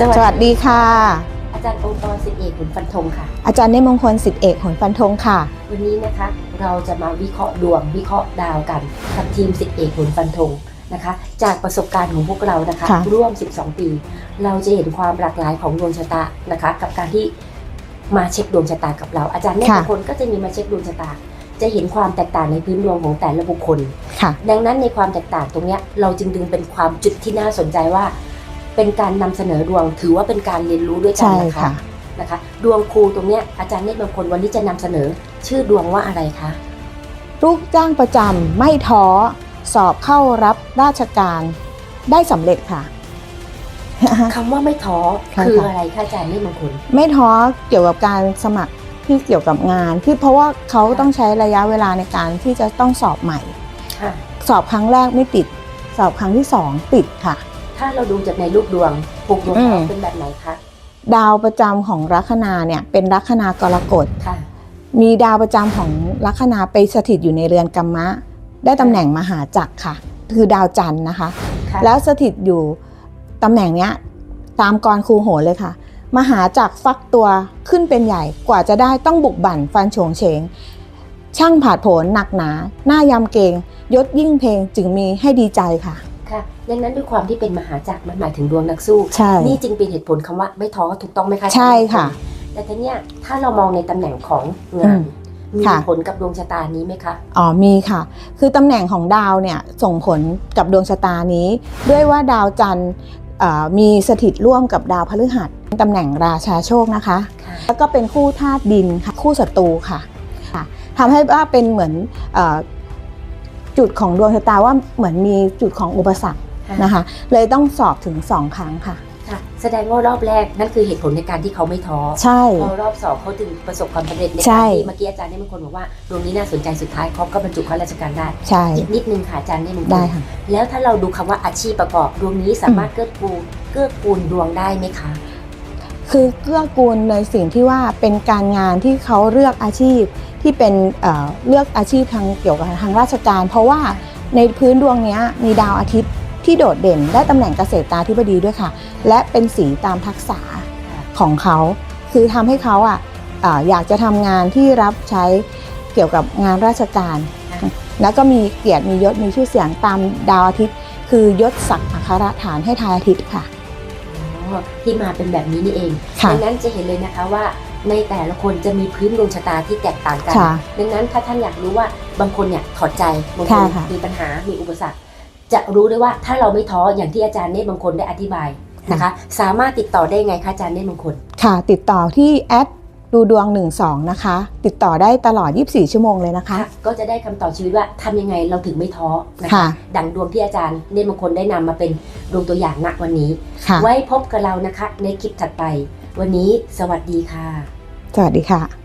สวัสดีค่ะ อาจารย์องค์กรสิทธิเอกขุนฟันธงค่ะ อาจารย์เนตรมงคลสิทธิเอกหนฟันธงค่ะ วันนี้นะคะเราจะมาวิเคราะห์ดวงวิเคราะห์ดาวกันกับทีมสิทธิเอกขุนฟันธงนะคะ จากประสบการณ์ของพวกเรานะคะ ค่ะ ร่วม 12 ปี เราจะเห็นความหลากหลายของดวงชะตานะคะ กับการที่มาเช็คดวงชะตากับเรา อาจารย์เนตรมงคลก็จะมีมาเช็คดวงชะตา จะเห็นความแตกต่างในพื้นดวงของแต่ละบุคคล ค่ะ ดังนั้นในความแตกต่างตรงเนี้ยเราจึงดึงเป็นความจุดที่น่าสนใจว่า เป็นการนำเสนอดวงถือว่าเป็นการเรียนรู้ด้วยกันใช่นะคะค่ะนะคะ ดวงครูตรงเนี้ยอาจารย์เนตรบางคนวันนี้จะนำเสนอชื่อดวงว่าอะไรคะลูกจ้างประจำไม่ท้อ สอบเข้ารับราชการ ได้สำเร็จค่ะ คำว่าไม่ท้อใช่ค่ะ คืออะไรคะอาจารย์เนตรบางคนไม่ท้อเกี่ยวกับการสมัครที่เกี่ยวกับงานที่เพราะว่าเขาต้องใช้ระยะเวลาในการที่จะต้องสอบใหม่ ค่ะ สอบครั้งแรกไม่ติด สอบครั้งที่สองติดค่ะ ถ้าเราดูจากในรูปดวงปลูกดวงอืมเขาเป็นแบบไหนคะดาวประจำของลัคนาเนี่ยเป็นลัคนากรกฎค่ะ มีดาวประจำของลัคนาไปสถิตอยู่ในเรือนกัมมะ ได้ตำแหน่งมหาจักรค่ะ คือดาวจันทร์นะคะค่ะแล้วสถิตอยู่ตำแหน่งเนี้ยตามกรคูโหนเลยค่ะ มหาจักรฟักตัวขึ้นเป็นใหญ่กว่าจะได้ต้องบุกบั่นฟันโฉงเฉงช่างผาดโผนหนักหนา หน้ายำเกงยศยิ่งเพลงจึงมีให้ดีใจค่ะ ค่ะดังนั้นด้วยความที่เป็นมหาจักรมันหมายถึงดวงนักสู้ ใช่ นี่จึงเป็นเหตุผลคำว่าไม่ท้อถูกต้องไหมคะใช่ค่ะ แต่ทีเนี้ยถ้าเรามองในตำแหน่งของงาอืนมมีค่ะผลกับดวงชะตานี้ไหมคะ อ๋อ มีค่ะ คือตำแหน่งของดาวเนี่ยส่งผลกับดวงชะตานี้ ด้วยว่าดาวจันทร์เอ่อมีสถิตร่วมกับดาวพฤหัสตำแหน่งราชาโชคนะคะค่ะแล้วก็เป็นคู่ธาตุดินค่ะ คู่ศัตรูค่ะค่ะทำให้ว่าเป็นเหมือนเออ จุดของดวงชะตาว่าเหมือนมีจุดของอุปสรรคนะคะ เลยต้องสอบถึง2ครั้งค่ะค่ะแสดงว่ารอบแรกนั่นคือเหตุผลในการที่เขาไม่ท้อใช่พอรอบสองเขาถึงประสบความสำเร็จในใช่การที่เมื่อกี้อาจารย์ได้บางคนบอกว่าดวงนี้น่าสนใจสุดท้ายเขาก็บรรจุข้าราชการได้ใช่อีกนิดนึงค่ะอาจารย์ได้บางคนได้ค่ะแล้วถ้าเราดูคำว่าอาชีพประกอบดวงนี้สามารถเกื้อกูลเกื้อกูลดวงได้ไหมคะ คือเกื้อกูลในสิ่งที่ว่าเป็นการงานที่เขาเลือกอาชีพที่เป็นเเลือกอาชีพทางเกี่ยวกับทางราชการ เพราะว่าในพื้นดวงนี้มีดาวอาทิตย์ที่โดดเด่นได้ตำแหน่งเกษตรตาธิบดีด้วยค่ะ และเป็นสีตามทักษะของเขา คือทำให้เขาอะอยากจะทำงานที่รับใช้เกี่ยวกับงานราชการ แล้วก็มีเกียรติมียศมีชื่อเสียงตามดาวอาทิตย์ คือยศศักดิ์อัครฐานให้ทายอาทิตย์ค่ะ ที่มาเป็นแบบนี้นี่เองค่ะดังนั้นจะเห็นเลยนะคะว่าในแต่ละคนจะมีพื้นดวงชะตาที่แตกต่างกันค่ะดังนั้นถ้าท่านอยากรู้ว่าบางคนเนี่ยถอดใจบางคนค่ะค่ะมีปัญหา มีอุปสรรค จะรู้ได้ว่าถ้าเราไม่ท้ออย่างที่อาจารย์เนตรบางคนได้อธิบายนะคะ สามารถติดต่อได้ไงคะอาจารย์เนตรบางคน ค่ะ ติดต่อที่แอด ดูดวง 12 นะคะ ติดต่อได้ตลอด 24 ชั่วโมงเลยนะคะ ก็จะได้คำตอบชีวิตว่าทำยังไงเราถึงไม่ท้อนะค่ะ คะ ดังดวงที่อาจารย์เนตรบางคนได้นำมาเป็นดวงตัวอย่างณวันนี้ ค่ะ ไว้พบกับเรานะคะในคลิปถัดไป วันนี้สวัสดีค่ะ สวัสดีค่ะ